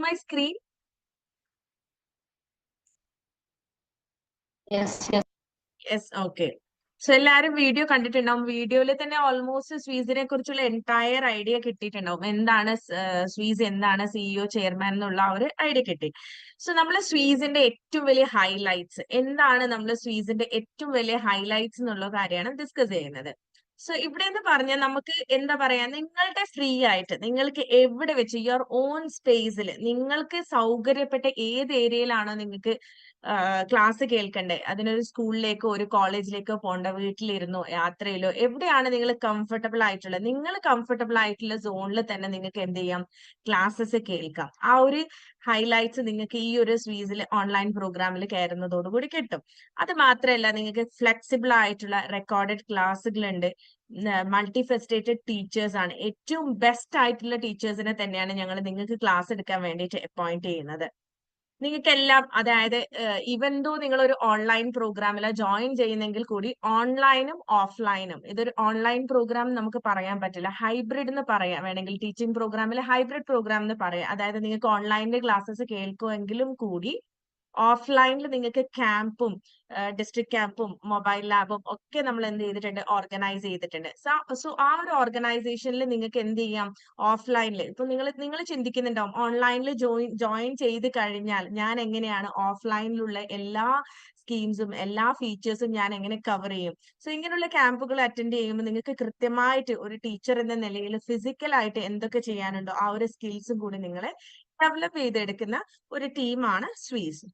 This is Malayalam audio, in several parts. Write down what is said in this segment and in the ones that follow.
my screen? Yes, yes. Yes, okay. So എല്ലാരും വീഡിയോ കണ്ടിട്ടുണ്ടാവും വീഡിയോയിൽ തന്നെ ഓൾമോസ്റ്റ് സ്വീസിനെ കുറിച്ചുള്ള എന്റയർ ഐഡിയ കിട്ടിയിട്ടുണ്ടാവും എന്താണ് സ്വീസ് എന്താണ് സിഇഒ ചെയർമാൻ എന്നുള്ള ഒരു ഐഡിയ കിട്ടി സോ നമ്മൾ സ്വീസിന്റെ ഏറ്റവും വലിയ ഹൈലൈറ്റ്സ് എന്താണ് നമ്മൾ സ്വീസിന്റെ ഏറ്റവും വലിയ ഹൈലൈറ്റ്സ് എന്നുള്ള കാര്യമാണ് ഡിസ്കസ് ചെയ്യുന്നത് സോ ഇവിടെ എന്ന് പറഞ്ഞാൽ നമുക്ക് എന്താ പറയാ നിങ്ങളുടെ ഫ്രീ ആയിട്ട് നിങ്ങൾക്ക് എവിടെ വെച്ച് യുവർ ഓൺ സ്പേസിൽ നിങ്ങൾക്ക് സൗകര്യപ്പെട്ട ഏത് ഏരിയയിലാണോ നിങ്ങൾക്ക് ക്ലാസ് കേൾക്കണ്ടേ? അതിനൊരു സ്കൂളിലേക്കോ ഒരു കോളേജിലേക്കോ പോണ്ട വീട്ടിലിരുന്നോ യാത്രയിലോ എവിടെയാണ് നിങ്ങൾ കംഫർട്ടബിൾ ആയിട്ടുള്ളത് നിങ്ങൾ കംഫർട്ടബിൾ ആയിട്ടുള്ള സോണിൽ തന്നെ നിങ്ങൾക്ക് എന്ത് ചെയ്യാം? ക്ലാസ്സസ് കേൾക്കാം. ആ ഒരു ഹൈലൈറ്റ്സ് നിങ്ങൾക്ക് ഈ ഒരു സ്വീസിൽ ഓൺലൈൻ പ്രോഗ്രാമിൽ കയറുന്നതോടുകൂടി കിട്ടും. അത് മാത്രമല്ല നിങ്ങൾക്ക് ഫ്ലെക്സിബിൾ ആയിട്ടുള്ള റെക്കോർഡഡ് ക്ലാസ്സുകളുണ്ട് മൾട്ടി ഫെസ്റ്റേറ്റഡ് ടീച്ചേഴ്സ് ആണ്. ഏറ്റവും ബെസ്റ്റ് ആയിട്ടുള്ള ടീച്ചേഴ്സിനെ തന്നെയാണ് ഞങ്ങൾ നിങ്ങൾക്ക് ക്ലാസ് എടുക്കാൻ വേണ്ടിയിട്ട് അപ്പോയിന്റ് ചെയ്യുന്നത്. നിങ്ങൾക്കെല്ലാം അതായത് ഇവൻതോ ദോ നിങ്ങൾ ഒരു ഓൺലൈൻ പ്രോഗ്രാമിൽ ജോയിൻ ചെയ്യുന്നെങ്കിൽ കൂടി ഓൺലൈനും ഓഫ്ലൈനും ഇതൊരു ഓൺലൈൻ പ്രോഗ്രാം നമുക്ക് പറയാൻ പറ്റില്ല. ഹൈബ്രിഡ് എന്ന് പറയാം. വേണമെങ്കിൽ ടീച്ചിങ് പ്രോഗ്രാമിൽ ഹൈബ്രിഡ് പ്രോഗ്രാം എന്ന് പറയാം. അതായത് നിങ്ങൾക്ക് ഓൺലൈനിൽ ക്ലാസ്സസ് കേൾക്കുമെങ്കിലും കൂടി ഓഫ്ലൈനിൽ നിങ്ങൾക്ക് ക്യാമ്പും ഡിസ്ട്രിക്ട് ക്യാമ്പും മൊബൈൽ ലാബും ഒക്കെ നമ്മൾ എന്ത് ചെയ്തിട്ടുണ്ട് ഓർഗനൈസ് ചെയ്തിട്ടുണ്ട്. സോ ആ ഒരു ഓർഗനൈസേഷനിൽ നിങ്ങൾക്ക് എന്ത് ചെയ്യാം? ഓഫ്ലൈനിൽ ഇപ്പൊ നിങ്ങൾ നിങ്ങൾ ചിന്തിക്കുന്നുണ്ടാവും ഓൺലൈനിൽ ജോയിൻ ജോയിൻ ചെയ്ത് കഴിഞ്ഞാൽ ഞാൻ എങ്ങനെയാണ് ഓഫ്ലൈനിലുള്ള എല്ലാ സ്കീംസും എല്ലാ ഫീച്ചേഴ്സും ഞാൻ എങ്ങനെ കവർ ചെയ്യും? സോ ഇങ്ങനെയുള്ള ക്യാമ്പുകൾ അറ്റൻഡ് ചെയ്യുമ്പോൾ നിങ്ങൾക്ക് കൃത്യമായിട്ട് ഒരു ടീച്ചർ എന്ന നിലയിൽ ഫിസിക്കലായിട്ട് എന്തൊക്കെ ചെയ്യാനുണ്ടോ ആ ഒരു സ്കിൽസും കൂടി നിങ്ങളെ ഡെവലപ്പ് ചെയ്തെടുക്കുന്ന ഒരു ടീമാണ് സ്വീസ്.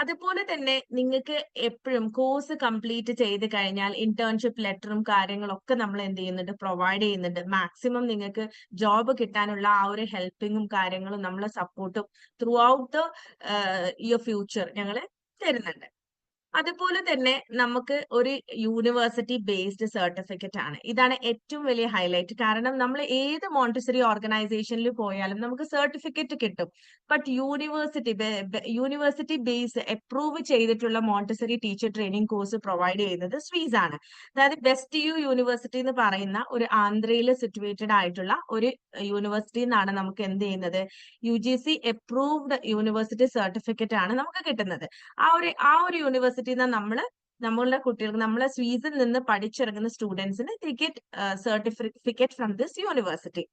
അതുപോലെ തന്നെ നിങ്ങൾക്ക് എപ്പോഴും കോഴ്സ് കംപ്ലീറ്റ് ചെയ്ത് കഴിഞ്ഞാൽ ഇന്റേൺഷിപ്പ് ലെറ്ററും കാര്യങ്ങളൊക്കെ നമ്മൾ എന്ത് ചെയ്യുന്നുണ്ട്? പ്രൊവൈഡ് ചെയ്യുന്നുണ്ട്. മാക്സിമം നിങ്ങൾക്ക് ജോബ് കിട്ടാനുള്ള ആ ഒരു ഹെൽപ്പിങ്ങും കാര്യങ്ങളും നമ്മളെ സപ്പോർട്ടും throughout the your future ഞങ്ങൾ തരുന്നുണ്ട്. അതുപോലെ തന്നെ നമുക്ക് ഒരു യൂണിവേഴ്സിറ്റി ബേസ്ഡ് സർട്ടിഫിക്കറ്റ് ആണ്. ഇതാണ് ഏറ്റവും വലിയ ഹൈലൈറ്റ് കാരണം നമ്മൾ ഏത് മോണ്ടിസറി ഓർഗനൈസേഷനിൽ പോയാലും നമുക്ക് സർട്ടിഫിക്കറ്റ് കിട്ടും. But university university base approve ചെയ്തിട്ടുള്ള Montessori teacher training course provide ചെയ്യുന്നത് സ്വീസ് ആണ്. അതായത് ബെസ്റ്റ് യു യൂണിവേഴ്സിറ്റി എന്ന് പറയുന്ന ഒരു ആന്ധ്രയിൽ സിറ്റുവേറ്റഡ് ആയിട്ടുള്ള ഒരു യൂണിവേഴ്സിറ്റി എന്നാണ് നമുക്ക് എന്ത് ചെയ്യുന്നത്? U G C approved university certificate ആണ് നമുക്ക് കിട്ടുന്നത്. ആ ഒരു ആ ഒരു യൂണിവേഴ്സിറ്റി നമ്മൾ നമ്മളുടെ കുട്ടികൾക്ക് നമ്മളെ സ്വീസിൽ നിന്ന് പഠിച്ചിറങ്ങുന്ന സ്റ്റുഡൻസിന് ticket certificate from this university.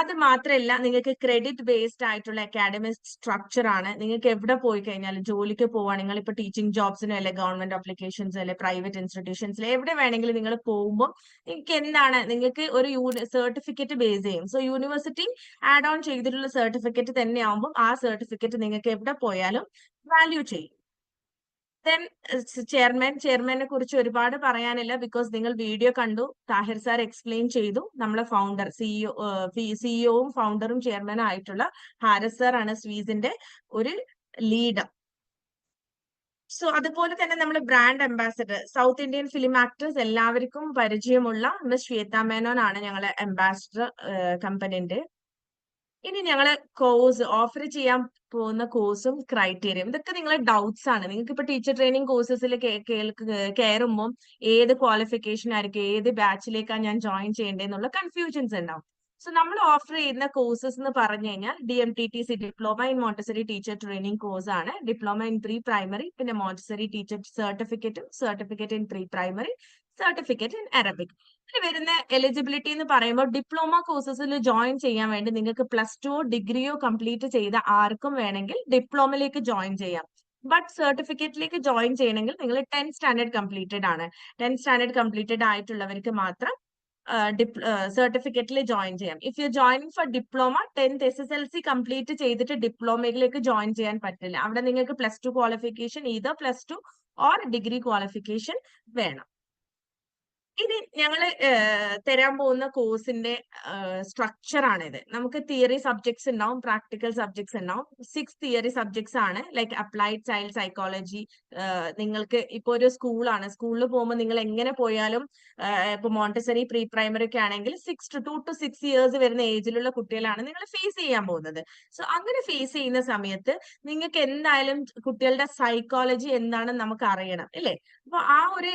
അത് മാത്രമല്ല നിങ്ങൾക്ക് ക്രെഡിറ്റ് ബേസ്ഡ് ആയിട്ടുള്ള അക്കാഡമിക് സ്ട്രക്ചർ ആണ്. നിങ്ങൾക്ക് എവിടെ പോയി കഴിഞ്ഞാൽ ജോലിക്ക് നിങ്ങൾ ഇപ്പൊ ടീച്ചിങ് ജോബ്സിനോ അല്ലെ ഗവൺമെന്റ് അപ്ലിക്കേഷൻസ് അല്ലെ പ്രൈവറ്റ് ഇൻസ്റ്റിറ്റ്യൂഷൻസിൽ എവിടെ വേണമെങ്കിലും നിങ്ങൾ പോകുമ്പോൾ നിങ്ങൾക്ക് എന്താണ് നിങ്ങൾക്ക് ഒരു സർട്ടിഫിക്കറ്റ് ബേസ് ചെയ്യും. സോ യൂണിവേഴ്സിറ്റി ആഡ് ഓൺ ചെയ്തിട്ടുള്ള സർട്ടിഫിക്കറ്റ് തന്നെ ആവുമ്പോൾ ആ സർട്ടിഫിക്കറ്റ് നിങ്ങൾക്ക് എവിടെ പോയാലും വാല്യൂ ചെയ്യും. ദെൻ ചെയർമാൻ ചെയർമാനെ കുറിച്ച് ഒരുപാട് പറയാനില്ല. ബിക്കോസ് നിങ്ങൾ വീഡിയോ കണ്ടു. താഹിർ സാർ എക്സ്പ്ലെയിൻ ചെയ്തു. നമ്മളെ ഫൗണ്ടർ സിഇഒ സിഇഒവും ഫൗണ്ടറും ചെയർമാനും ആയിട്ടുള്ള ഹാരസ് സാർ ആണ് സ്വീസിന്റെ ഒരു ലീഡർ സോ അതുപോലെ തന്നെ നമ്മൾ brand ambassador South Indian film actors എല്ലാവർക്കും പരിചയമുള്ള മിസ് ശ്വേത മേനോൻ ആണ് ഞങ്ങളെ അംബാസഡർ കമ്പനിന്റെ ഇനി ഞങ്ങൾ കോഴ്സ് ഓഫർ ചെയ്യാൻ പോകുന്ന കോഴ്സും ക്രൈറ്റീരിയയും ഇതൊക്കെ നിങ്ങളെ ഡൗട്ട്സ് ആണ്. നിങ്ങൾക്ക് ഇപ്പൊ ടീച്ചർ ട്രെയിനിങ് കോഴ്സസിൽ കയറുമ്പോൾ ഏത് ക്വാളിഫിക്കേഷൻ ആയിരിക്കും ഏത് ബാച്ചിലേക്കാണ് ഞാൻ ജോയിൻ ചെയ്യേണ്ടതെന്നുള്ള കൺഫ്യൂഷൻസ് ഉണ്ടാവും. സോ നമ്മൾ ഓഫർ ചെയ്യുന്ന കോഴ്സസ് എന്ന് പറഞ്ഞു കഴിഞ്ഞാൽ D M T T C diploma in Montessori teacher training course ആണ്. ഡിപ്ലോമ ഇൻ പ്രീ പ്രൈമറി പിന്നെ മോണ്ടസറി ടീച്ചർ സർട്ടിഫിക്കറ്റും certificate in pre primary certificate in Arabic വരുന്ന എലിജിബിലിറ്റി എന്ന് പറയുമ്പോൾ ഡിപ്ലോമ കോഴ്സസിൽ ജോയിൻ ചെയ്യാൻ വേണ്ടി നിങ്ങൾക്ക് പ്ലസ് ടു ഡിഗ്രിയോ കംപ്ലീറ്റ് ചെയ്ത ആർക്കും വേണമെങ്കിൽ ഡിപ്ലോമയിലേക്ക് ജോയിൻ ചെയ്യാം. ബട്ട് സർട്ടിഫിക്കറ്റിലേക്ക് ജോയിൻ ചെയ്യണമെങ്കിൽ നിങ്ങൾ ടെൻത്ത് സ്റ്റാൻഡേർഡ് കംപ്ലീറ്റഡ് ആണ്. ടെൻത്ത് സ്റ്റാൻഡേർഡ് കംപ്ലീറ്റഡ് ആയിട്ടുള്ളവർക്ക് മാത്രം സർട്ടിഫിക്കറ്റിൽ ജോയിൻ ചെയ്യാം. If you joining for diploma tenth S S L C complete ചെയ്തിട്ട് ഡിപ്ലോമയിലേക്ക് ജോയിൻ ചെയ്യാൻ പറ്റില്ല. അവിടെ നിങ്ങൾക്ക് പ്ലസ് ടു ക്വാളിഫിക്കേഷൻ ഇതോ plus two or degree qualification വേണം. ഇനി ഞങ്ങൾ തരാൻ പോകുന്ന കോഴ്സിന്റെ സ്ട്രക്ചർ ആണിത്. നമുക്ക് തിയറി സബ്ജക്ട്സ് ഉണ്ടാവും പ്രാക്ടിക്കൽ സബ്ജക്ട്സ് ഉണ്ടാവും. സിക്സ് തിയറി സബ്ജക്ട്സ് ആണ്. ലൈക്ക് അപ്ലൈഡ് ചൈൽഡ് സൈക്കോളജി നിങ്ങൾക്ക് ഇപ്പോൾ ഒരു സ്കൂളാണ് സ്കൂളിൽ പോകുമ്പോൾ നിങ്ങൾ എങ്ങനെ പോയാലും ഇപ്പൊ മോണ്ടസറി പ്രീ പ്രൈമറി ഒക്കെ ആണെങ്കിൽ six two two two six years വരുന്ന ഏജിലുള്ള കുട്ടികളാണ് നിങ്ങൾ ഫേസ് ചെയ്യാൻ പോകുന്നത്. സോ അങ്ങനെ ഫേസ് ചെയ്യുന്ന സമയത്ത് നിങ്ങൾക്ക് എന്തായാലും കുട്ടികളുടെ സൈക്കോളജി എന്താണെന്ന് നമുക്ക് അറിയണം അല്ലേ? അപ്പൊ ആ ഒരു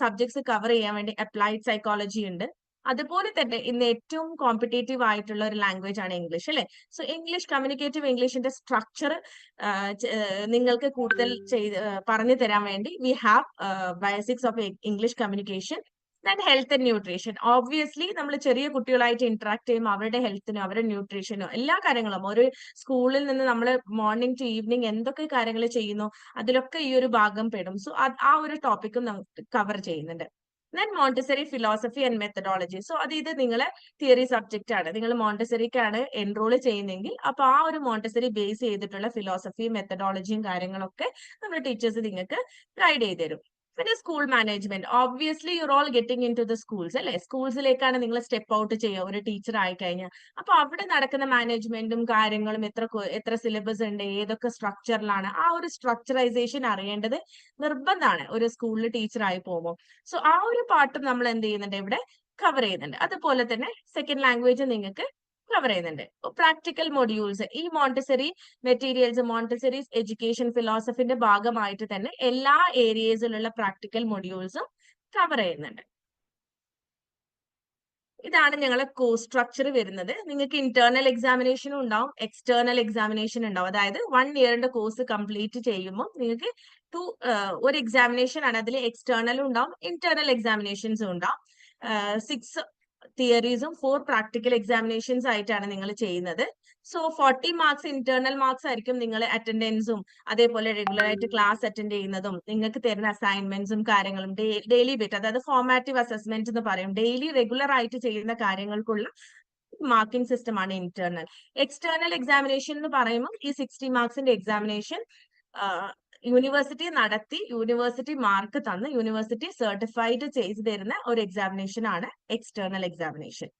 സബ്ജക്ട്സ് കവർ ചെയ്യാൻ വേണ്ടി അപ്ലൈഡ് സൈക്കോളജി ഉണ്ട്. അതുപോലെ തന്നെ ഇന്ന് ഏറ്റവും കോമ്പറ്റേറ്റീവ് ആയിട്ടുള്ള ഒരു ലാംഗ്വേജ് ആണ് ഇംഗ്ലീഷ് അല്ലെ? സോ ഇംഗ്ലീഷ് കമ്മ്യൂണിക്കേറ്റീവ് ഇംഗ്ലീഷിന്റെ സ്ട്രക്ചർ നിങ്ങൾക്ക് കൂടുതൽ ചെയ്ത് പറഞ്ഞു തരാൻ വേണ്ടി we have basics of English communication that health and nutrition obviously നമ്മൾ ചെറിയ കുട്ടികളായിട്ട് ഇന്ററാക്ട് ചെയ്യുമ്പോൾ അവരുടെ ഹെൽത്തിനോ അവരുടെ ന്യൂട്രീഷനോ എല്ലാ കാര്യങ്ങളും ഒരു സ്കൂളിൽ നിന്ന് നമ്മൾ മോർണിംഗ് ടു ഈവനിങ് എന്തൊക്കെ കാര്യങ്ങൾ ചെയ്യുന്നു അതിലൊക്കെ ഈ ഒരു ഭാഗം പെടും. സോ ആ ഒരു ടോപ്പിക്കും നമുക്ക് കവർ ചെയ്യുന്നുണ്ട്. Then Montessori philosophy and methodology so അത് ഇത് നിങ്ങൾ തിയറി സബ്ജക്റ്റ് ആണ്. നിങ്ങൾ മോണ്ടസറിക്കാണ് എൻറോൾ ചെയ്യുന്നെങ്കിൽ അപ്പൊ ആ ഒരു മോണ്ടസറി ബേസ് ചെയ്തിട്ടുള്ള ഫിലോസഫിയും മെത്തഡോളജിയും കാര്യങ്ങളൊക്കെ നമ്മുടെ ടീച്ചേഴ്സ് നിങ്ങൾക്ക് ഗൈഡ് ചെയ്ത് തരും പിന്നെ school management obviously you all getting into the schools അല്ലെ? സ്കൂൾസിലേക്കാണ് നിങ്ങൾ സ്റ്റെപ്പ് ഔട്ട് ചെയ്യുക. ഒരു ടീച്ചർ ആയി കഴിഞ്ഞാൽ അപ്പൊ അവിടെ നടക്കുന്ന മാനേജ്മെന്റും കാര്യങ്ങളും എത്ര എത്ര സിലബസ് ഉണ്ട് ഏതൊക്കെ സ്ട്രക്ചറിലാണ് ആ ഒരു സ്ട്രക്ചറൈസേഷൻ അറിയേണ്ടത് നിർബന്ധമാണ് ഒരു സ്കൂളിൽ ടീച്ചറായി പോകുമ്പോൾ. സോ ആ ഒരു പാട്ടും നമ്മൾ എന്ത് ചെയ്യുന്നുണ്ട് ഇവിടെ കവർ ചെയ്യുന്നുണ്ട്. അതുപോലെ തന്നെ സെക്കൻഡ് ലാംഗ്വേജ് നിങ്ങൾക്ക് കവർ ചെയ്യുന്നുണ്ട്. പ്രാക്ടിക്കൽ മൊഡ്യൂൾസ് ഈ മോണ്ടിസറി മെറ്റീരിയൽസ് മോണ്ടിസറി എഡ്യൂക്കേഷൻ ഫിലോസഫിന്റെ ഭാഗമായിട്ട് തന്നെ എല്ലാ ഏരിയസിലുള്ള പ്രാക്ടിക്കൽ മൊഡ്യൂൾസും കവർ ചെയ്യുന്നുണ്ട്. ഇതാണ് ഞങ്ങളെ കോഴ്സ് സ്ട്രക്ചർ വരുന്നത്. നിങ്ങൾക്ക് ഇന്റേണൽ എക്സാമിനേഷനും ഉണ്ടാവും എക്സ്റ്റേണൽ എക്സാമിനേഷൻ ഉണ്ടാവും. അതായത് വൺ ഇയറിന്റെ കോഴ്സ് കംപ്ലീറ്റ് ചെയ്യുമ്പോൾ നിങ്ങൾക്ക് ടു ഒരു എക്സാമിനേഷൻ ആണ്. അതിൽ എക്സ്റ്റേർണലും ഉണ്ടാവും ഇന്റേർണൽ എക്സാമിനേഷൻസും ഉണ്ടാവും. സിക്സ് തിയറീസും ഫോർ പ്രാക്ടിക്കൽ എക്സാമിനേഷൻസ് ആയിട്ടാണ് നിങ്ങൾ ചെയ്യുന്നത്. So forty marks internal marks ആയിരിക്കും നിങ്ങൾ അറ്റൻഡൻസും അതേപോലെ റെഗുലർ ആയിട്ട് ക്ലാസ് അറ്റൻഡ് ചെയ്യുന്നതും നിങ്ങൾക്ക് തരുന്ന അസൈൻമെന്റ്സും കാര്യങ്ങളും ഡെയിലി ബേറ്റ് അതായത് ഫോർമാറ്റീവ് അസസ്മെന്റ് എന്ന് പറയും. ഡെയിലി റെഗുലർ ആയിട്ട് ചെയ്യുന്ന കാര്യങ്ങൾക്കുള്ള മാർക്കിംഗ് സിസ്റ്റം ആണ് ഇന്റേണൽ എക്സ്റ്റേണൽ എക്സാമിനേഷൻ എന്ന് പറയുമ്പോൾ ഈ സിക്സ്റ്റി മാർക്സിന്റെ എക്സാമിനേഷൻ യൂണിവേഴ്സിറ്റി നടത്തി യൂണിവേഴ്സിറ്റി മാർക്ക് തന്ന് യൂണിവേഴ്സിറ്റി സർട്ടിഫൈഡ് ചെയ്തു തരുന്ന ഒരു എക്സാമിനേഷൻ ആണ് എക്സ്റ്റേണൽ എക്സാമിനേഷൻ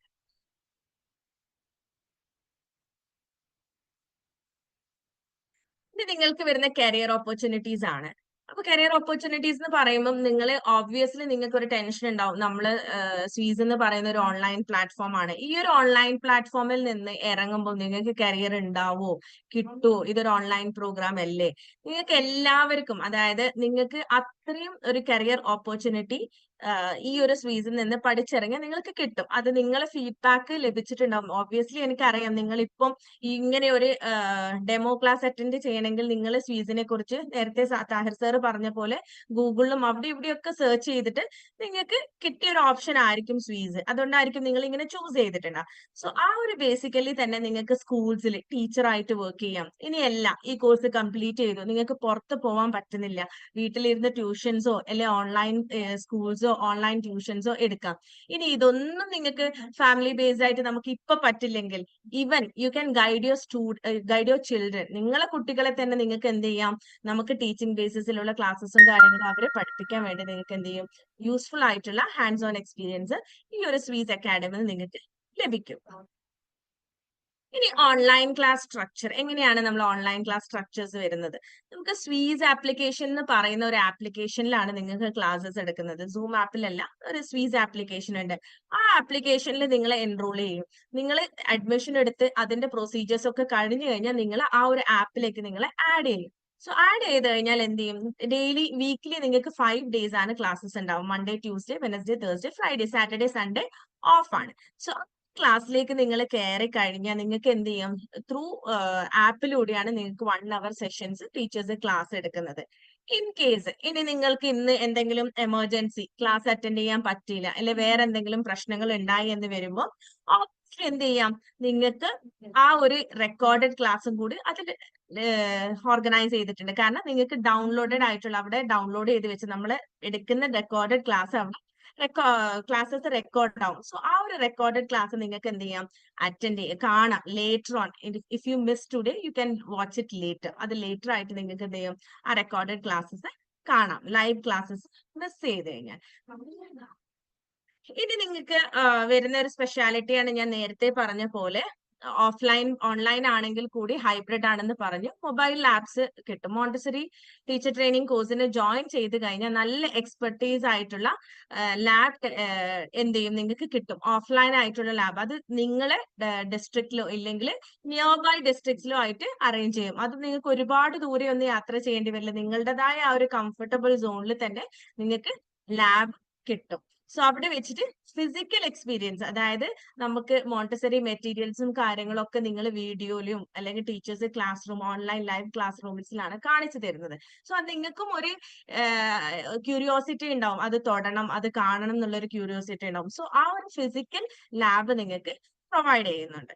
ഇത് നിങ്ങൾക്ക് വരുന്ന കരിയർ ഓപ്പർച്യൂണിറ്റീസ് ആണ്. അപ്പൊ കരിയർ ഓപ്പർച്യൂണിറ്റീസ് എന്ന് പറയുമ്പോൾ നിങ്ങൾ ഓബ്വിയസ്ലി നിങ്ങൾക്ക് ഒരു ടെൻഷൻ ഉണ്ടാവും നമ്മൾ സ്വീസ് എന്ന് പറയുന്ന ഒരു ഓൺലൈൻ പ്ലാറ്റ്ഫോം ആണ്. ഈ ഒരു ഓൺലൈൻ പ്ലാറ്റ്ഫോമിൽ നിന്ന് ഇറങ്ങുമ്പോൾ നിങ്ങൾക്ക് കരിയർ ഉണ്ടാവോ? കിട്ടുമോ ഇതൊരു ഓൺലൈൻ പ്രോഗ്രാം അല്ലേ? നിങ്ങൾക്ക് എല്ലാവർക്കും അതായത് നിങ്ങൾക്ക് അത്രയും ഒരു കരിയർ ഓപ്പർച്യൂണിറ്റി ഈ ഒരു സ്വീസിൽ നിന്ന് പഠിച്ചിറങ്ങിയാൽ നിങ്ങൾക്ക് കിട്ടും. അത് നിങ്ങളെ ഫീഡ്ബാക്ക് ലഭിച്ചിട്ടുണ്ടാവും. ഓബ്വിയസ്ലി എനിക്കറിയാം നിങ്ങൾ ഇപ്പം ഇങ്ങനെ ഒരു ഡെമോ ക്ലാസ് അറ്റൻഡ് ചെയ്യണമെങ്കിൽ നിങ്ങൾ സ്വീസിനെ കുറിച്ച് നേരത്തെ താഹിർ സാർ പറഞ്ഞ പോലെ ഗൂഗിളിലും അവിടെ ഇവിടെയൊക്കെ സെർച്ച് ചെയ്തിട്ട് നിങ്ങൾക്ക് കിട്ടിയ ഒരു ഓപ്ഷൻ ആയിരിക്കും സ്വീസ് അതുകൊണ്ടായിരിക്കും നിങ്ങൾ ഇങ്ങനെ ചൂസ് ചെയ്തിട്ടുണ്ടാവും സോ ആ ഒരു ബേസിക്കലി തന്നെ നിങ്ങൾക്ക് സ്കൂൾസിൽ ടീച്ചറായിട്ട് വർക്ക് ചെയ്യാം. ഇനിയല്ല ഈ കോഴ്സ് കംപ്ലീറ്റ് ചെയ്തു. നിങ്ങൾക്ക് പുറത്ത് പോകാൻ പറ്റുന്നില്ല. വീട്ടിലിരുന്ന് ട്യൂഷൻസോ അല്ലെ ഓൺലൈൻ സ്കൂൾസോ ഓൺലൈൻ ട്യൂഷൻസോ എടുക്കാം. ഇനി ഇതൊന്നും നിങ്ങൾക്ക് ഫാമിലി ബേസ്ഡ് ആയിട്ട് നമുക്ക് ഇപ്പൊ പറ്റില്ലെങ്കിൽ even you can guide your stu guide your children നിങ്ങളെ കുട്ടികളെ തന്നെ നിങ്ങൾക്ക് എന്ത് ചെയ്യാം? നമുക്ക് ടീച്ചിങ് ബേസിസിലുള്ള ക്ലാസ്സസും കാര്യങ്ങളും അവരെ പഠിപ്പിക്കാൻ വേണ്ടി നിങ്ങൾക്ക് എന്ത് ചെയ്യും? യൂസ്ഫുൾ ആയിട്ടുള്ള ഹാൻഡ്സ് ഓൺ എക്സ്പീരിയൻസ് ഈ ഒരു സ്വീസ് അക്കാഡമിയിൽ നിങ്ങൾക്ക് ലഭിക്കും. ഇനി ഓൺലൈൻ ക്ലാസ് സ്ട്രക്ചർ എങ്ങനെയാണ് നമ്മൾ ഓൺലൈൻ ക്ലാസ് സ്ട്രക്ചേഴ്സ് വരുന്നത്? നമുക്ക് സ്വീസ് ആപ്ലിക്കേഷൻ എന്ന് പറയുന്ന ഒരു ആപ്ലിക്കേഷനിലാണ് നിങ്ങൾക്ക് ക്ലാസ്സസ് എടുക്കുന്നത്. സൂം ആപ്പിലല്ല ഒരു സ്വീസ് ആപ്ലിക്കേഷൻ ഉണ്ട്. ആ ആപ്ലിക്കേഷനിൽ നിങ്ങൾ എൻറോൾ ചെയ്യും. നിങ്ങൾ അഡ്മിഷൻ എടുത്ത് അതിന്റെ പ്രൊസീജിയേഴ്സ് ഒക്കെ കഴിഞ്ഞു കഴിഞ്ഞാൽ നിങ്ങൾ ആ ഒരു ആപ്പിലേക്ക് നിങ്ങൾ ആഡ് ചെയ്യും. സോ ആഡ് ചെയ്ത് കഴിഞ്ഞാൽ എന്ത് ചെയ്യും? ഡെയിലി വീക്ക്ലി നിങ്ങൾക്ക് ഫൈവ് ഡേയ്സ് ആണ് ക്ലാസ്സസ് ഉണ്ടാവും. Monday Tuesday Wednesday Thursday Friday Saturday Sunday off ആണ്. സോ ക്ലാസ്സിലേക്ക് നിങ്ങൾ കയറി കഴിഞ്ഞാൽ നിങ്ങൾക്ക് എന്ത് ചെയ്യാം? ത്രൂ ആപ്പിലൂടെയാണ് നിങ്ങൾക്ക് one hour sessions teachers class എടുക്കുന്നത്. ഇൻ കേസ് ഇനി നിങ്ങൾക്ക് ഇന്ന് എന്തെങ്കിലും എമർജൻസി ക്ലാസ് അറ്റൻഡ് ചെയ്യാൻ പറ്റിയില്ല അല്ലെ വേറെ എന്തെങ്കിലും പ്രശ്നങ്ങൾ ഉണ്ടായി എന്ന് വരുമ്പോൾ എന്ത് ചെയ്യാം? നിങ്ങൾക്ക് ആ ഒരു റെക്കോർഡഡ് ക്ലാസ്സും കൂടി അതിൽ ഓർഗനൈസ് ചെയ്തിട്ടുണ്ട്. കാരണം നിങ്ങൾക്ക് ഡൗൺലോഡഡ് ആയിട്ടുള്ള അവിടെ ഡൗൺലോഡ് ചെയ്ത് വെച്ച് നമ്മൾ എടുക്കുന്ന റെക്കോർഡഡ് ക്ലാസ് അവിടെ ക്ലാസ്സസ് റെക്കോർഡ് ആവും. സോ ആ ഒരു റെക്കോർഡഡ് ക്ലാസ് നിങ്ങൾക്ക് എന്ത് ചെയ്യാം? അറ്റൻഡ് ചെയ്യാം. കാണാം. Later on if you miss today you can watch it later അത് ലേറ്റർ ആയിട്ട് നിങ്ങൾക്ക് എന്ത് ചെയ്യും? ആ റെക്കോർഡഡ് ക്ലാസ്സസ് കാണാം. ലൈവ് ക്ലാസ്സസ് മിസ് ചെയ്ത് കഴിഞ്ഞാൽ. ഇനി നിങ്ങൾക്ക് വരുന്ന ഒരു സ്പെഷ്യാലിറ്റിയാണ് ഞാൻ നേരത്തെ പറഞ്ഞ പോലെ ഓഫ്ലൈൻ ഓൺലൈൻ ആണെങ്കിൽ കൂടി ഹൈബ്രിഡ് ആണെന്ന് പറഞ്ഞു. മൊബൈൽ ലാബ്സ് കിട്ടും. മോണ്ടസറി ടീച്ചർ ട്രെയിനിങ് കോഴ്സിന് ജോയിൻ ചെയ്ത് കഴിഞ്ഞാൽ നല്ല എക്സ്പെർട്ടീസ് ആയിട്ടുള്ള ലാബ് എന്ത് ചെയ്യും? നിങ്ങൾക്ക് കിട്ടും. ഓഫ്ലൈൻ ആയിട്ടുള്ള ലാബ്. അത് നിങ്ങളെ ഡിസ്ട്രിക്റ്റിലോ ഇല്ലെങ്കിൽ നിയർ ബൈ ഡിസ്ട്രിക്ട്സിലോ ആയിട്ട് അറേഞ്ച് ചെയ്യും. അത് നിങ്ങൾക്ക് ഒരുപാട് ദൂരെ ഒന്നും യാത്ര ചെയ്യേണ്ടി വരില്ല. നിങ്ങളുടേതായ ആ ഒരു കംഫർട്ടബിൾ സോണിൽ തന്നെ നിങ്ങൾക്ക് ലാബ് കിട്ടും. സോ അവിടെ വെച്ചിട്ട് ഫിസിക്കൽ എക്സ്പീരിയൻസ് അതായത് നമുക്ക് മോണ്ടസറി മെറ്റീരിയൽസും കാര്യങ്ങളൊക്കെ നിങ്ങൾ വീഡിയോയിലും അല്ലെങ്കിൽ teachers classroom online live class റൂംസിലാണ് കാണിച്ചു തരുന്നത്. സോ അത് നിങ്ങൾക്കും ഒരു ക്യൂരിയോസിറ്റി ഉണ്ടാവും. അത് തൊടണം അത് കാണണം എന്നുള്ള ഒരു ക്യൂരിയോസിറ്റി ഉണ്ടാവും. സോ ആ ഒരു ഫിസിക്കൽ ലാബ് നിങ്ങൾക്ക് പ്രൊവൈഡ് ചെയ്യുന്നുണ്ട്.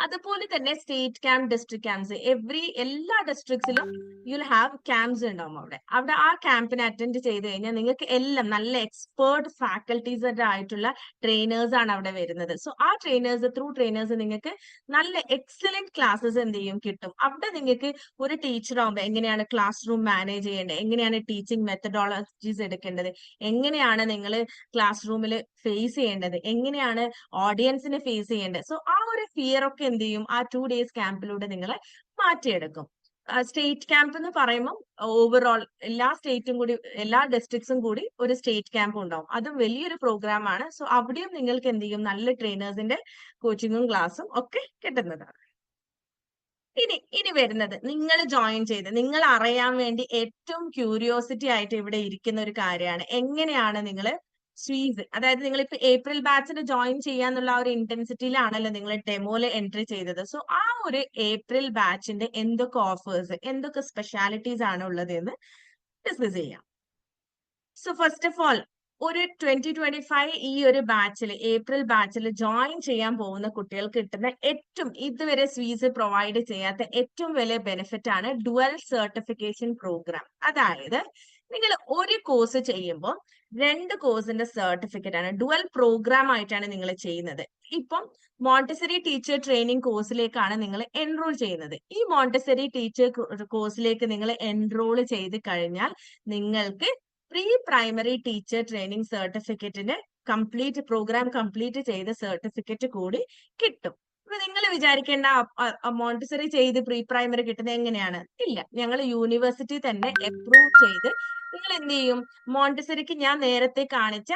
അതുപോലെ തന്നെ state camp district camps every എല്ലാ ഡിസ്ട്രിക്ട്സിലും വിൽ ഹാവ് ക്യാമ്പ്സ് ഉണ്ടാവും അവിടെ. അവിടെ ആ ക്യാമ്പിനെ അറ്റൻഡ് ചെയ്ത് കഴിഞ്ഞാൽ നിങ്ങൾക്ക് എല്ലാം നല്ല എക്സ്പേർട്ട് ഫാക്കൽറ്റീസ് ആയിട്ടുള്ള ട്രെയിനേഴ്സ് ആണ് അവിടെ വരുന്നത്. സോ ആ ട്രെയിനേഴ്സ് ത്രൂ ട്രെയിനേഴ്സ് നിങ്ങൾക്ക് നല്ല എക്സലന്റ് ക്ലാസ്സസ് എന്ത് ചെയ്യും? കിട്ടും. അവിടെ നിങ്ങൾക്ക് ഒരു ടീച്ചർ ആവുമ്പോൾ എങ്ങനെയാണ് ക്ലാസ് റൂം മാനേജ് ചെയ്യേണ്ടത്? എങ്ങനെയാണ് ടീച്ചിങ് മെത്തഡോളജീസ് എടുക്കേണ്ടത്? എങ്ങനെയാണ് നിങ്ങൾ ക്ലാസ് റൂമിൽ ഫേസ് ചെയ്യേണ്ടത്? എങ്ങനെയാണ് ഓഡിയൻസിനെ ഫേസ് ചെയ്യേണ്ടത്? സോ ആ ഒരു ഫിയർ ഒക്കെ എന്ത് ചെയ്യും? ആ ടു ഡേയ്സ് ക്യാമ്പിലൂടെ നിങ്ങളെ മാറ്റിയെടുക്കും. സ്റ്റേറ്റ് ക്യാമ്പ് എന്ന് പറയുമ്പോൾ ഓവറോൾ എല്ലാ സ്റ്റേറ്റും കൂടി എല്ലാ ഡിസ്ട്രിക്ട്സും കൂടി ഒരു സ്റ്റേറ്റ് ക്യാമ്പ് ഉണ്ടാവും. അതും വലിയൊരു പ്രോഗ്രാം ആണ്. സോ അവിടെയും നിങ്ങൾക്ക് എന്ത് ചെയ്യും? നല്ല ട്രെയിനേഴ്സിന്റെ കോച്ചിങ്ങും ക്ലാസ്സും ഒക്കെ കിട്ടുന്നതാണ്. ഇനി ഇനി വരുന്നത്. നിങ്ങൾ ജോയിൻ ചെയ്ത് നിങ്ങൾ അറിയാൻ വേണ്ടി ഏറ്റവും ക്യൂരിയോസിറ്റി ആയിട്ട് ഇവിടെ ഇരിക്കുന്ന ഒരു കാര്യമാണ്. എങ്ങനെയാണ് നിങ്ങൾ സ്വീസ് അതായത് നിങ്ങൾ ഇപ്പൊ ഏപ്രിൽ ബാച്ചിന് ജോയിൻ ചെയ്യാന്നുള്ള ഒരു ഇന്റൻസിറ്റിയിലാണല്ലോ നിങ്ങൾ ഡെമോയിൽ എൻട്രി ചെയ്തത്. സോ ആ ഒരു ഏപ്രിൽ ബാച്ചിന്റെ എന്തൊക്കെ ഓഫേഴ്സ് എന്തൊക്കെ സ്പെഷ്യാലിറ്റീസ് ആണ് ഉള്ളത് എന്ന് ഡിസ്കസ് ചെയ്യാം. സോ ഫസ്റ്റ് ഓഫ് ഓൾ ഒരു ട്വന്റി ട്വന്റി ഫൈവ് ഈ ഒരു ബാച്ചിൽ ഏപ്രിൽ ബാച്ചിൽ ജോയിൻ ചെയ്യാൻ പോകുന്ന കുട്ടികൾക്ക് കിട്ടുന്ന ഏറ്റവും ഇതുവരെ സ്വീസ് പ്രൊവൈഡ് ചെയ്യാത്ത ഏറ്റവും വലിയ ബെനിഫിറ്റ് ആണ് ഡുവൽ സർട്ടിഫിക്കേഷൻ പ്രോഗ്രാം അതായത് നിങ്ങൾ ഒരു കോഴ്സ് ചെയ്യുമ്പോൾ രണ്ട് കോഴ്സിന്റെ സർട്ടിഫിക്കറ്റ് ആണ്. ഡുവൽ പ്രോഗ്രാം ആയിട്ടാണ് നിങ്ങൾ ചെയ്യുന്നത്. ഇപ്പം മോണ്ടസറി ടീച്ചർ ട്രെയിനിങ് കോഴ്സിലേക്കാണ് നിങ്ങൾ എൻറോൾ ചെയ്യുന്നത്. ഈ മോണ്ടസറി ടീച്ചർ കോഴ്സിലേക്ക് നിങ്ങൾ എൻറോൾ ചെയ്ത് കഴിഞ്ഞാൽ നിങ്ങൾക്ക് പ്രീ പ്രൈമറി ടീച്ചർ ട്രെയിനിങ് സർട്ടിഫിക്കറ്റിന് കംപ്ലീറ്റ് പ്രോഗ്രാം കംപ്ലീറ്റ് ചെയ്ത സർട്ടിഫിക്കറ്റ് കൂടി കിട്ടും. അപ്പൊ നിങ്ങൾ വിചാരിക്കേണ്ട മോണ്ടിസറി ചെയ്ത് പ്രീ പ്രൈമറി കിട്ടുന്നത് എങ്ങനെയാണ്? ഇല്ല. ഞങ്ങൾ യൂണിവേഴ്സിറ്റി തന്നെ അപ്രൂവ് ചെയ്ത് നിങ്ങൾ എന്ത് ചെയ്യും മോണ്ടിസറിക്ക് ഞാൻ നേരത്തെ കാണിച്ച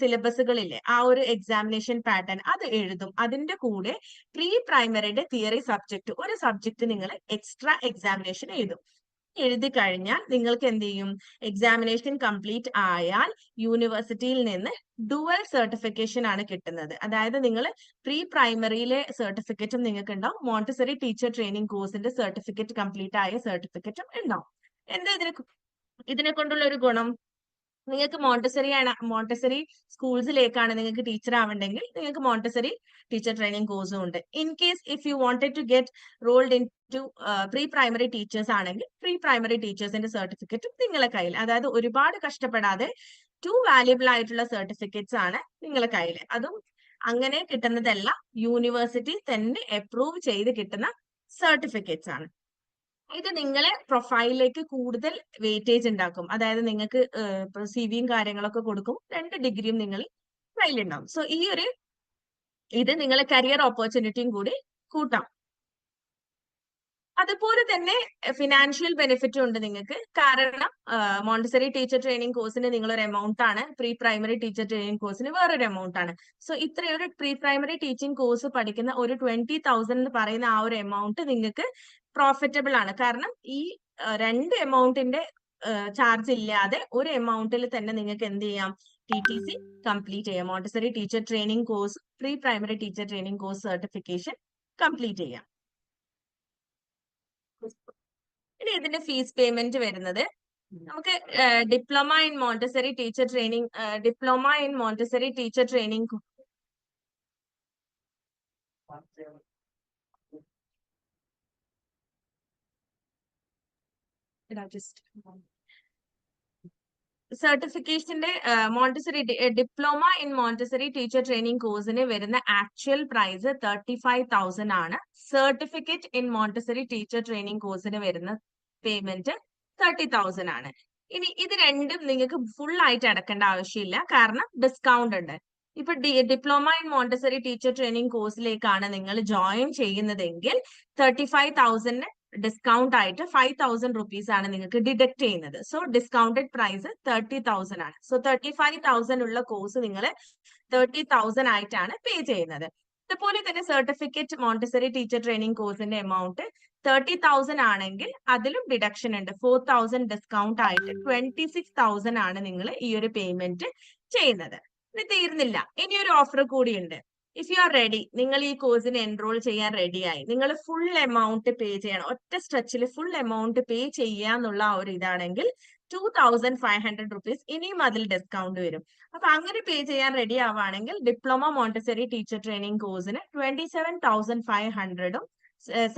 സിലബസുകളില്ലേ ആ ഒരു എക്സാമിനേഷൻ പാറ്റേൺ അത് എഴുതും. അതിന്റെ കൂടെ പ്രീ പ്രൈമറിയുടെ തിയറി സബ്ജക്ട് ഒരു സബ്ജക്ട് നിങ്ങൾ എക്സ്ട്രാ എക്സാമിനേഷൻ എഴുതും. എഴുതി കഴിഞ്ഞാൽ നിങ്ങൾക്ക് എന്ത് ചെയ്യും എക്സാമിനേഷൻ കംപ്ലീറ്റ് ആയാൽ യൂണിവേഴ്സിറ്റിയിൽ നിന്ന് ഡുവൽ സർട്ടിഫിക്കേഷൻ ആണ് കിട്ടുന്നത്. അതായത് നിങ്ങൾ പ്രീ പ്രൈമറിയിലെ സർട്ടിഫിക്കറ്റും നിങ്ങൾക്ക് ഉണ്ടാവും മോണ്ടിസറി ടീച്ചർ ട്രെയിനിങ് കോഴ്സിന്റെ സർട്ടിഫിക്കറ്റ് കംപ്ലീറ്റ് ആയ സർട്ടിഫിക്കറ്റും ഉണ്ടാവും. എന്താ ഇതിനെ ഇതിനെ കൊണ്ടുള്ള ഒരു ഗുണം. നിങ്ങൾക്ക് മോണ്ടസറി ആണ് മോണ്ടസറി സ്കൂൾസിലേക്കാണ് നിങ്ങൾക്ക് ടീച്ചർ ആവണ്ടെങ്കിൽ നിങ്ങൾക്ക് മോണ്ടസറി ടീച്ചർ ട്രെയിനിങ് കോഴ്സും ഉണ്ട്. In case if you wanted to get rolled into pre primary teachers ആണെങ്കിൽ പ്രീ പ്രൈമറി ടീച്ചേഴ്സിന്റെ സർട്ടിഫിക്കറ്റും നിങ്ങളെ കയ്യിൽ. അതായത് ഒരുപാട് കഷ്ടപ്പെടാതെ ടു വാല്യുബിൾ ആയിട്ടുള്ള സർട്ടിഫിക്കറ്റ്സ് ആണ് നിങ്ങളെ കയ്യിൽ. അതും അങ്ങനെ കിട്ടുന്നതല്ല യൂണിവേഴ്സിറ്റി തന്നെ അപ്രൂവ് ചെയ്ത് കിട്ടുന്ന സർട്ടിഫിക്കറ്റ്സ് ആണ്. ഇത് നിങ്ങളെ പ്രൊഫൈലിലേക്ക് കൂടുതൽ വെയിറ്റേജ് ഉണ്ടാക്കും അതായത് നിങ്ങൾക്ക് സി വിയും കാര്യങ്ങളൊക്കെ കൊടുക്കും. രണ്ട് ഡിഗ്രിയും നിങ്ങൾ കയ്യിലുണ്ടാവും സോ ഈ ഒരു ഇത് നിങ്ങളെ കരിയർ ഓപ്പർച്യൂണിറ്റിയും കൂടി കൂട്ടാം. അതുപോലെ തന്നെ ഫിനാൻഷ്യൽ ബെനിഫിറ്റും ഉണ്ട് നിങ്ങൾക്ക്. കാരണം മോണ്ടസറി ടീച്ചർ ട്രെയിനിങ് കോഴ്സിന് നിങ്ങളൊരു എമൗണ്ട് ആണ്. പ്രീ പ്രൈമറി ടീച്ചർ ട്രെയിനിങ് കോഴ്സിന് വേറൊരു എമൗണ്ട് ആണ്. സോ ഇത്രയൊരു പ്രീ പ്രൈമറി ടീച്ചിങ് കോഴ്സ് പഠിക്കുന്ന ഒരു ട്വന്റി തൗസൻഡ് എന്ന് പറയുന്ന ആ ഒരു എമൗണ്ട് നിങ്ങൾക്ക് പ്രോഫിറ്റബിൾ ആണ്. കാരണം ഈ രണ്ട് എമൗണ്ടിന്റെ ചാർജ് ഇല്ലാതെ ഒരു എമൗണ്ടിൽ തന്നെ നിങ്ങൾക്ക് എന്ത് ചെയ്യാം? ടി ടി സി കംപ്ലീറ്റ് ചെയ്യാം. Montessori teacher training course pre primary teacher training course certification complete ചെയ്യാം. ഇനി ഇതിന്റെ ഫീസ് പേയ്മെന്റ് വരുന്നത്. നമുക്ക് diploma in Montessori teacher training diploma in Montessori teacher training സർട്ടിഫിക്കേഷന്റെ Montessori diploma in Montessori teacher training കോഴ്സിന് വരുന്ന actual price thirty five thousand ആണ്. Certificate in Montessori teacher training കോഴ്സിന് വരുന്ന പേയ്മെന്റ് തേർട്ടി തൗസൻഡ് ആണ്. ഇനി ഇത് രണ്ടും നിങ്ങൾക്ക് ഫുൾ ആയിട്ട് അടക്കേണ്ട ആവശ്യമില്ല. കാരണം ഡിസ്കൗണ്ട് ഉണ്ട്. ഇപ്പൊ diploma in Montessori teacher training കോഴ്സിലേക്കാണ് നിങ്ങൾ ജോയിൻ ചെയ്യുന്നതെങ്കിൽ തേർട്ടി ഫൈവ് തൗസൻഡ് ഡിസ്കൗണ്ട് ആയിട്ട് ഫൈവ് തൗസൻഡ് റുപ്പീസ് ആണ് നിങ്ങൾക്ക് ഡിഡക്ട് ചെയ്യുന്നത്. So discounted price thirty thousand ആണ്. സോ തേർട്ടി ഫൈവ് തൗസൻഡ് ഉള്ള കോഴ്സ് നിങ്ങൾ തേർട്ടി തൗസൻഡ് ആയിട്ടാണ് പേ ചെയ്യുന്നത്. അതുപോലെ തന്നെ സർട്ടിഫിക്കറ്റ് മോണ്ടസറി ടീച്ചർ ട്രെയിനിങ് കോഴ്സിന്റെ എമൗണ്ട് തേർട്ടി തൗസൻഡ് ആണെങ്കിൽ അതിലും ഡിഡക്ഷൻ ഉണ്ട്. ഫോർ തൗസൻഡ് ഡിസ്കൗണ്ട് ആയിട്ട് ട്വന്റി സിക്സ് തൗസൻഡ് ആണ് നിങ്ങൾ ഈ ഒരു പേയ്മെന്റ് ചെയ്യുന്നത്. ഇത് തീർന്നില്ല ഇനി ഒരു ഓഫർ കൂടിയുണ്ട് ഇഫ് യു ആർ റെഡി നിങ്ങൾ ഈ കോഴ്സിന് എൻറോൾ ചെയ്യാൻ റെഡിയായി നിങ്ങൾ ഫുൾ എമൗണ്ട് പേ ചെയ്യണം. ഒറ്റ സ്ട്രെച്ചിൽ ഫുൾ എമൗണ്ട് പേ ചെയ്യാന്നുള്ള ഒരു ഇതാണെങ്കിൽ two thousand five hundred rupees ഇനിയും അതിൽ ഡിസ്കൗണ്ട് വരും. അപ്പൊ അങ്ങനെ പേ ചെയ്യാൻ റെഡി ആവുകയാണെങ്കിൽ ഡിപ്ലോമ മോണ്ടസറി ടീച്ചർ ട്രെയിനിങ് കോഴ്സിന് twenty seven thousand five ഹൺഡ്രഡും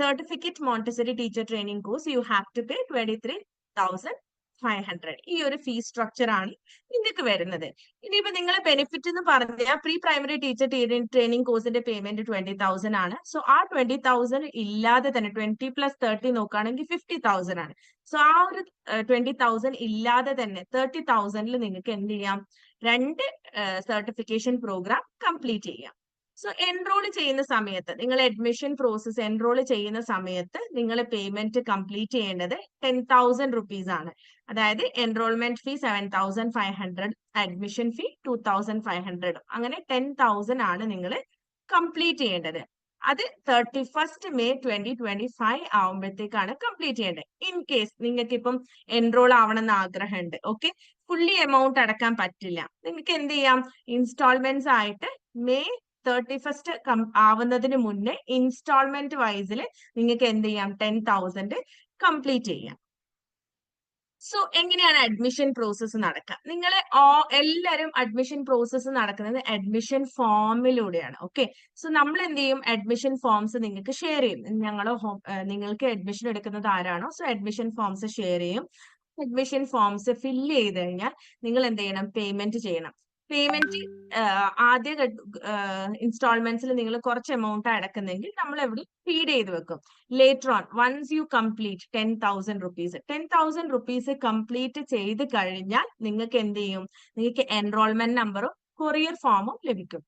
certificate Montessori teacher training course you have to pay twenty three thousand five hundred ഈ ഒരു ഫീസ് സ്ട്രക്ചർ ആണ് നിങ്ങൾക്ക് വരുന്നത്. ഇനിയിപ്പോ നിങ്ങളെ ബെനിഫിറ്റ് എന്ന് പറഞ്ഞാൽ പ്രീ പ്രൈമറി ടീച്ചർ ട്രെയിനിങ് കോഴ്സിന്റെ പേയ്മെന്റ് ട്വന്റി തൗസൻഡ് ആണ്. സോ ആ ട്വന്റി തൗസൻഡ് ഇല്ലാതെ തന്നെ ട്വന്റി പ്ലസ് തേർട്ടി നോക്കുകയാണെങ്കിൽ ഫിഫ്റ്റി തൗസൻഡ് ആണ്. സോ ആ ഒരു ട്വന്റി തൗസൻഡ് ഇല്ലാതെ തന്നെ തേർട്ടി തൗസൻഡിൽ നിങ്ങൾക്ക് എന്ത് ചെയ്യാം? രണ്ട് സർട്ടിഫിക്കേഷൻ പ്രോഗ്രാം കംപ്ലീറ്റ് ചെയ്യാം. സോ എൻറോൾ ചെയ്യുന്ന സമയത്ത് നിങ്ങൾ അഡ്മിഷൻ പ്രോസസ് എൻറോൾ ചെയ്യുന്ന സമയത്ത് നിങ്ങൾ പേയ്മെന്റ് കംപ്ലീറ്റ് ചെയ്യേണ്ടത് ടെൻ തൗസൻഡ് റുപ്പീസ് ആണ്. അതായത് enrolment fee seven thousand five hundred admission fee two thousand five hundred അങ്ങനെ ടെൻ തൗസൻഡ് ആണ് നിങ്ങൾ കംപ്ലീറ്റ് ചെയ്യേണ്ടത്. അത് thirty first May twenty twenty five ആവുമ്പോഴത്തേക്കാണ് complete ചെയ്യേണ്ടത്. ഇൻ കേസ് നിങ്ങൾക്ക് ഇപ്പം എൻറോൾ ആവണം എന്ന് ആഗ്രഹമുണ്ട് ഓക്കെ ഫുള്ളി എമൗണ്ട് അടക്കാൻ പറ്റില്ല. നിങ്ങൾക്ക് എന്ത് ചെയ്യാം? ഇൻസ്റ്റാൾമെന്റ്സ് ആയിട്ട് മെയ് തേർട്ടി ഫസ്റ്റ് ആവുന്നതിന് മുന്നേ ഇൻസ്റ്റാൾമെന്റ് വൈസിൽ നിങ്ങൾക്ക് എന്ത് ചെയ്യാം? ടെൻ തൗസൻഡ് കംപ്ലീറ്റ് ചെയ്യാം. സോ എങ്ങനെയാണ് അഡ്മിഷൻ പ്രോസസ്സ് നടക്കുക? നിങ്ങൾ എല്ലാവരും അഡ്മിഷൻ പ്രോസസ്സ് നടക്കുന്നത് അഡ്മിഷൻ ഫോമിലൂടെയാണ് ഓക്കെ സോ നമ്മൾ എന്ത് ചെയ്യും? അഡ്മിഷൻ ഫോംസ് നിങ്ങൾക്ക് ഷെയർ ചെയ്യും. ഞങ്ങൾ നിങ്ങൾക്ക് അഡ്മിഷൻ എടുക്കുന്നത് ആരാണോ സോ അഡ്മിഷൻ ഫോംസ് ഷെയർ ചെയ്യും. അഡ്മിഷൻ ഫോംസ് ഫില്ല് ചെയ്ത് കഴിഞ്ഞാൽ നിങ്ങൾ എന്ത് ചെയ്യണം? പേയ്മെന്റ് ചെയ്യണം. പേയ്മെന്റ് ആദ്യ ഇൻസ്റ്റാൾമെന്റ്സിൽ നിങ്ങൾ കുറച്ച് എമൗണ്ട് അടക്കുന്നെങ്കിൽ നമ്മൾ എവിടെ ഫീഡ് ചെയ്ത് വെക്കും. Later on once you complete ten thousand rupees ten thousand rupees complete ചെയ്ത് കഴിഞ്ഞാൽ നിങ്ങൾക്ക് എന്ത് ചെയ്യും? നിങ്ങൾക്ക് എൻറോൾമെന്റ് നമ്പറും കൊറിയർ ഫോമും ലഭിക്കും.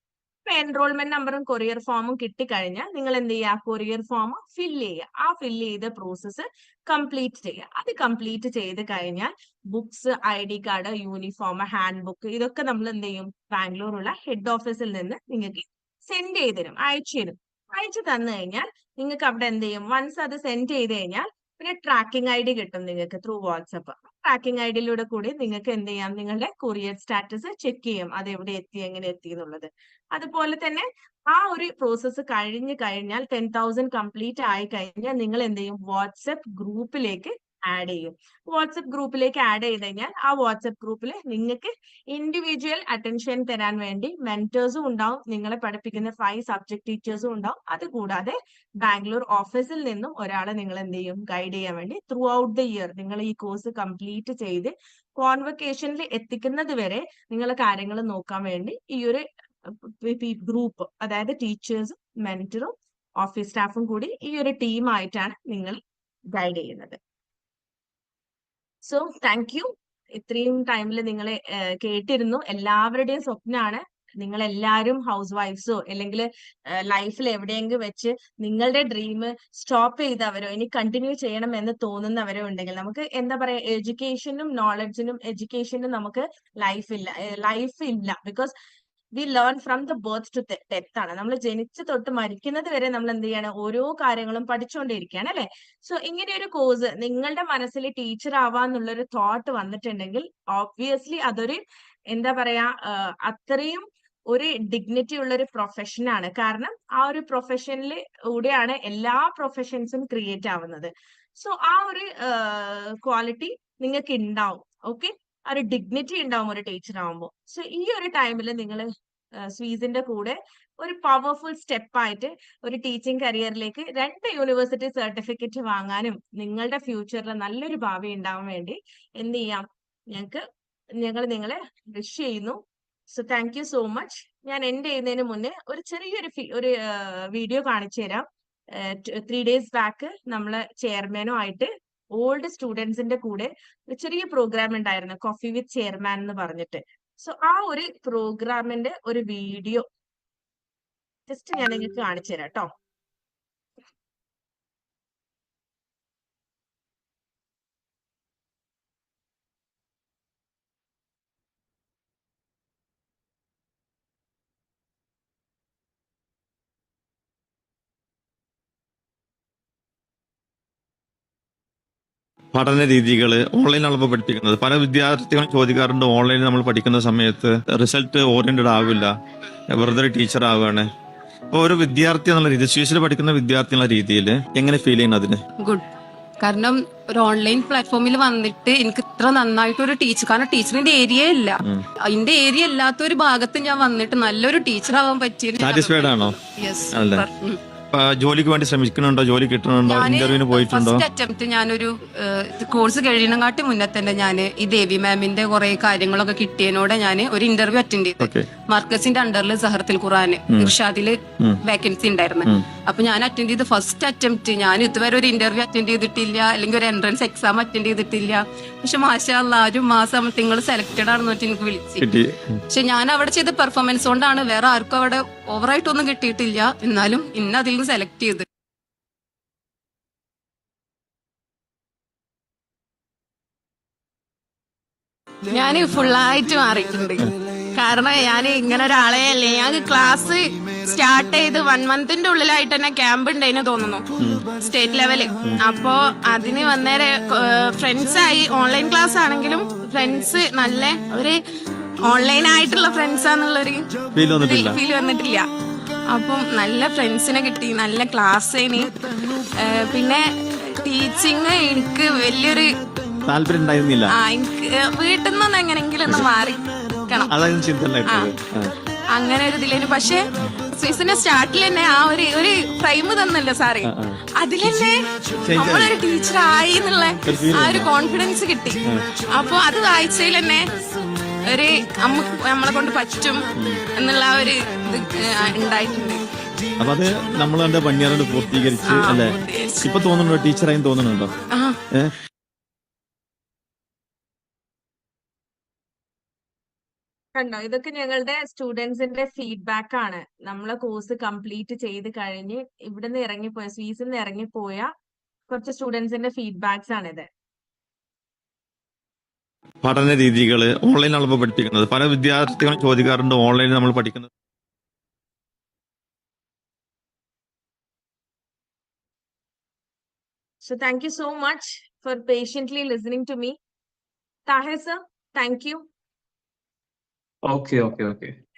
എൻറോൾമെന്റ് നമ്പറും കൊറിയർ ഫോമും കിട്ടിക്കഴിഞ്ഞാൽ നിങ്ങൾ എന്ത് ചെയ്യുക കൊറിയർ ഫോം ഫില്ല് ചെയ്യുക ആ ഫില്ല് ചെയ്ത പ്രോസസ്സ് കംപ്ലീറ്റ് ചെയ്യുക അത് കംപ്ലീറ്റ് ചെയ്ത് കഴിഞ്ഞാൽ books I D card uniform handbook ഇതൊക്കെ നമ്മൾ എന്ത് ചെയ്യും ബാംഗ്ലൂരുള്ള ഹെഡ് ഓഫീസിൽ നിന്ന് നിങ്ങൾക്ക് സെൻഡ് ചെയ്ത് തരും അയച്ചു തരും അയച്ചു തന്നു കഴിഞ്ഞാൽ നിങ്ങൾക്ക് അവിടെ എന്ത് ചെയ്യും വൺസ് അത് സെൻഡ് ചെയ്ത് കഴിഞ്ഞാൽ പിന്നെ ട്രാക്കിംഗ് ഐ ഡി കിട്ടും നിങ്ങൾക്ക് ത്രൂ വാട്സപ്പ് ട്രാക്കിംഗ് ഐ ഡിയിലൂടെ കൂടി നിങ്ങൾക്ക് എന്ത് ചെയ്യാം? നിങ്ങളുടെ കൊറിയർ സ്റ്റാറ്റസ് ചെക്ക് ചെയ്യാം. അത് എവിടെ എത്തി എങ്ങനെ എത്തി എന്നുള്ളത്. അതുപോലെ തന്നെ ആ ഒരു പ്രോസസ്സ് കഴിഞ്ഞു കഴിഞ്ഞാൽ ടെൻ തൗസൻഡ് കംപ്ലീറ്റ് ആയി കഴിഞ്ഞാൽ നിങ്ങൾ എന്ത് ചെയ്യും? വാട്സപ്പ് ഗ്രൂപ്പിലേക്ക് ആഡ് ചെയ്യും. വാട്സപ്പ് ഗ്രൂപ്പിലേക്ക് ആഡ് ചെയ്ത് കഴിഞ്ഞാൽ ആ വാട്സപ്പ് ഗ്രൂപ്പിൽ നിങ്ങൾക്ക് ഇൻഡിവിജ്വൽ അറ്റൻഷൻ തരാൻ വേണ്ടി മെന്റേഴ്സും ഉണ്ടാവും നിങ്ങളെ പഠിപ്പിക്കുന്ന ഫൈവ് സബ്ജക്ട് ടീച്ചേഴ്സും ഉണ്ടാവും. അതുകൂടാതെ ബാംഗ്ലൂർ ഓഫീസിൽ നിന്നും ഒരാളെ നിങ്ങൾ എന്ത് ചെയ്യും? ഗൈഡ് ചെയ്യാൻ വേണ്ടി ത്രൂ ഔട്ട് ദ ഇയർ നിങ്ങൾ ഈ കോഴ്സ് കംപ്ലീറ്റ് ചെയ്ത് കോൺവക്കേഷനിൽ എത്തിക്കുന്നത് വരെ നിങ്ങൾ കാര്യങ്ങൾ നോക്കാൻ വേണ്ടി ഈ ഒരു ഗ്രൂപ്പ് അതായത് ടീച്ചേഴ്സും മെന്ററും ഓഫീസ് സ്റ്റാഫും കൂടി ഈ ഒരു ടീമായിട്ടാണ് നിങ്ങൾ ഗൈഡ് ചെയ്യുന്നത്. സോ താങ്ക് യു ഇത്രയും ടൈമിൽ നിങ്ങളെ കേട്ടിരുന്നു. എല്ലാവരുടെയും സ്വപ്നമാണ് നിങ്ങൾ എല്ലാവരും ഹൗസ് വൈഫ്സോ അല്ലെങ്കിൽ ലൈഫിൽ എവിടെയെങ്കിലും വെച്ച് നിങ്ങളുടെ ഡ്രീം സ്റ്റോപ്പ് ചെയ്തവരോ ഇനി കണ്ടിന്യൂ ചെയ്യണം എന്ന് തോന്നുന്നവരോ ഉണ്ടെങ്കിൽ നമുക്ക് എന്താ പറയാ എഡ്യൂക്കേഷനും നോളജിനും എഡ്യൂക്കേഷനും നമുക്ക് ലൈഫ് ഇല്ല ലൈഫ് ഇല്ല. Because we learn from the birth to death ആണ്. നമ്മൾ ജനിച്ച് തൊട്ട് മരിക്കുന്നത് വരെ നമ്മൾ എന്ത് ചെയ്യാണ്? ഓരോ കാര്യങ്ങളും പഠിച്ചുകൊണ്ടിരിക്കുകയാണ് അല്ലെ? സോ ഇങ്ങനെ ഒരു കോഴ്സ് നിങ്ങളുടെ മനസ്സിൽ ടീച്ചർ ആവാന്നുള്ള ഒരു തോട്ട് വന്നിട്ടുണ്ടെങ്കിൽ ഓബ്വിയസ്ലി അതൊരു എന്താ പറയാ അത്രയും ഒരു ഡിഗ്നിറ്റി ഉള്ള ഒരു പ്രൊഫഷനാണ് കാരണം ആ ഒരു പ്രൊഫഷനിൽ കൂടെയാണ് എല്ലാ പ്രൊഫഷൻസും ക്രിയേറ്റ് ആവുന്നത്. സോ ആ ഒരു ക്വാളിറ്റി നിങ്ങൾക്ക് ഉണ്ടാവും ഓക്കെ ഒരു ഡിഗ്നിറ്റി ഉണ്ടാവും ഒരു ടീച്ചർ ആവുമ്പോൾ സോ ഈ ഒരു ടൈമിൽ നിങ്ങൾ സ്വീസിന്റെ കൂടെ ഒരു പവർഫുൾ സ്റ്റെപ്പായിട്ട് ഒരു ടീച്ചിങ് കരിയറിലേക്ക് രണ്ട് യൂണിവേഴ്സിറ്റി സർട്ടിഫിക്കറ്റ് വാങ്ങാനും നിങ്ങളുടെ ഫ്യൂച്ചറിൽ നല്ലൊരു ഭാവി ഉണ്ടാവാൻ വേണ്ടി എന്ത് ചെയ്യാം? ഞങ്ങൾക്ക് ഞങ്ങൾ നിങ്ങളെ വിഷ് ചെയ്യുന്നു. So thank you so much ഞാൻ എൻഡ് ചെയ്യുന്നതിന് മുന്നേ ഒരു ചെറിയൊരു ഒരു വീഡിയോ കാണിച്ചു തരാം ത്രീ ഡേയ്സ് ബാക്ക് നമ്മളെ ചെയർമാനും ആയിട്ട് ഓൾഡ് സ്റ്റുഡൻസിന്റെ കൂടെ ഒരു ചെറിയ പ്രോഗ്രാം ഉണ്ടായിരുന്നു കോഫി വിത്ത് ചെയർമാൻ എന്ന് പറഞ്ഞിട്ട്. സോ ആ ഒരു പ്രോഗ്രാമിന്റെ ഒരു വീഡിയോ ജസ്റ്റ് ഞാൻ നിങ്ങൾക്ക് കാണിച്ചു തരാം കേട്ടോ പഠന രീതികൾ ഓൺലൈനാണ് ഇപ്പോൾ പഠിപ്പിക്കുന്നത്. പല വിദ്യാർത്ഥികളും ചോദിക്കാറുണ്ട് ഓൺലൈനിൽ നമ്മൾ പഠിക്കുന്ന സമയത്ത് റിസൾട്ട് ഓറിയന്റഡ് ആവില്ല. വെറുതെ ടീച്ചർ ആവുകയാണ് അപ്പോൾ ഒരു വിദ്യാർത്ഥി എന്നുള്ള രീതി സ്വീസിൽ പഠിക്കുന്ന വിദ്യാർത്ഥി എന്നുള്ള രീതിയിൽ എങ്ങനെ ഫീൽ ചെയ്യുന്നത് അതിന്? ഗുഡ്. കാരണം ഒരു ഓൺലൈൻ പ്ലാറ്റ്ഫോമിൽ വന്നിട്ട് എനിക്ക് ഇത്ര നന്നായിട്ട് ഒരു ടീച്ചർ കാരണം ടീച്ചറിന്റെ ഏരിയ ഇല്ല. അതിന്റെ ഏരിയ ഇല്ലാത്ത ഒരു ഭാഗത്ത് ഞാൻ വന്നിട്ട് നല്ലൊരു ടീച്ചർ ആവാൻ പറ്റിയ സാറ്റിസ്ഫൈഡ് ആണോ? യെസ് ജോലിക്ക് വേണ്ടി ശ്രമിക്കുന്നുണ്ടോ? ജോലി കിട്ടുന്നുണ്ടോ? ഇന്റർവ്യൂവിന് പോയിട്ടുണ്ടോ? അറ്റംപ്റ്റ് ഞാനൊരു കോഴ്സ് കഴിയണങ്ങാട്ടി മുന്നേ തന്നെ ഞാൻ ഈ ദേവി മാമിന്റെ കുറെ കാര്യങ്ങളൊക്കെ കിട്ടിയതിനോടെ ഞാൻ ഒരു ഇന്റർവ്യൂ അറ്റൻഡ് ചെയ്തു. മാർക്കസിന്റെ അണ്ടറിൽ സഹർത്തിൽ ഖുറാന് ഇർഷാദിൽ വേക്കൻസി ഉണ്ടായിരുന്നു. അപ്പൊ ഞാൻ അറ്റൻഡ് ചെയ്ത് ഫസ്റ്റ് അറ്റംപ്റ്റ് ഞാൻ ഇതുവരെ ഒരു ഇന്റർവ്യൂ അറ്റൻഡ് ചെയ്തിട്ടില്ല അല്ലെങ്കിൽ ഒരു എൻട്രൻസ് എക്സാം അറ്റൻഡ് ചെയ്തിട്ടില്ല. പക്ഷെ മാഷാല്ല ഒരു മാസം നിങ്ങൾ സെലക്ടഡ് ആണെന്ന് വെച്ച് എനിക്ക് വിളിച്ചു. പക്ഷെ ഞാൻ അവിടെ ചെയ്ത പെർഫോമൻസ് കൊണ്ടാണ് വേറെ ആർക്കും അവിടെ ഓവറായിട്ടൊന്നും കിട്ടിയിട്ടില്ല. എന്നാലും ഇന്ന് അതിൽ നിന്ന് സെലക്ട് ചെയ്ത്. ഞാൻ ഫുള്ളായിട്ട് മാറിയിട്ടുണ്ട്. കാരണം ഞാൻ ഇങ്ങനെ ഒരാളെ അല്ലേ? ഞാൻ ക്ലാസ് സ്റ്റാർട്ട് ചെയ്ത് വൺ മന്തിന്റെ ഉള്ളിലായിട്ട് തന്നെ ക്യാമ്പ് ഉണ്ടെന്ന് തോന്നുന്നു. സ്റ്റേറ്റ് ലെവൽ അപ്പോ അതിന് വന്നേരെ ഫ്രണ്ട്സ് ആയി. ഓൺലൈൻ ക്ലാസ് ആണെങ്കിലും ഫ്രണ്ട്സ് നല്ല ഒരു ഓൺലൈൻ ആയിട്ടുള്ള ഫ്രണ്ട്സ് ആന്നുള്ളൊരു ഫീൽ വന്നിട്ടില്ല. അപ്പം നല്ല ഫ്രണ്ട്സിനെ കിട്ടി. നല്ല ക്ലാസ് പിന്നെ ടീച്ചിങ് എനിക്ക് വലിയൊരു താല്പര്യം ഉണ്ടായിരുന്നില്ല. വീട്ടിൽ നിന്ന് എങ്ങനെങ്കിലും ഒന്ന് മാറിക്കണം ആ. അങ്ങനെ ഒരു ഇതിലേന്. പക്ഷെ സീസണിന്റെ സ്റ്റാർട്ടിൽ തന്നെ ആ ഒരു ഒരു ഫ്രെയിം തന്നല്ലോ സാറേ. അതിൽ തന്നെ നമ്മളൊരു ടീച്ചർ ആയി എന്നുള്ള ആ ഒരു കോൺഫിഡൻസ് കിട്ടി. അപ്പൊ അത് വായിച്ചതിൽ തന്നെ ഒരു നമുക്ക് നമ്മളെ കൊണ്ട് പറ്റും എന്നുള്ള ആ ഒരു ഇത് ഉണ്ടായിട്ടുണ്ട്. അപ്പൊ അത് നമ്മൾ കണ്ട പണിയാറുണ്ട് പൂർത്തീകരിച്ച് അല്ലെ. ഇപ്പൊ തോന്നുന്നുണ്ടോ? ടീച്ചറായി തോന്നുന്നുണ്ടോ ആ ഏ? കണ്ടോ? ഇതൊക്കെ ഞങ്ങളുടെ സ്റ്റുഡൻസിന്റെ ഫീഡ്ബാക്ക് ആണ്. നമ്മളെ കോഴ്സ് കംപ്ലീറ്റ് ചെയ്ത് കഴിഞ്ഞ് ഇവിടുന്ന് ഇറങ്ങിപ്പോയ സ്വീസിൽ നിന്ന് ഇറങ്ങിപ്പോയ കുറച്ച് സ്റ്റുഡൻസിന്റെ ഫീഡ്ബാക്സ് ആണിത്. പഠന രീതികൾ ഓൺലൈനാണ് പഠിപ്പിക്കുന്നത്. പല വിദ്യാർത്ഥികളും ചോദിക്കാറുണ്ട് ഓൺലൈനിൽ നമ്മൾ പഠിക്കുന്നത്. So thank you so much for patiently listening to me. Tahir sir, thank you. Okay, okay, okay.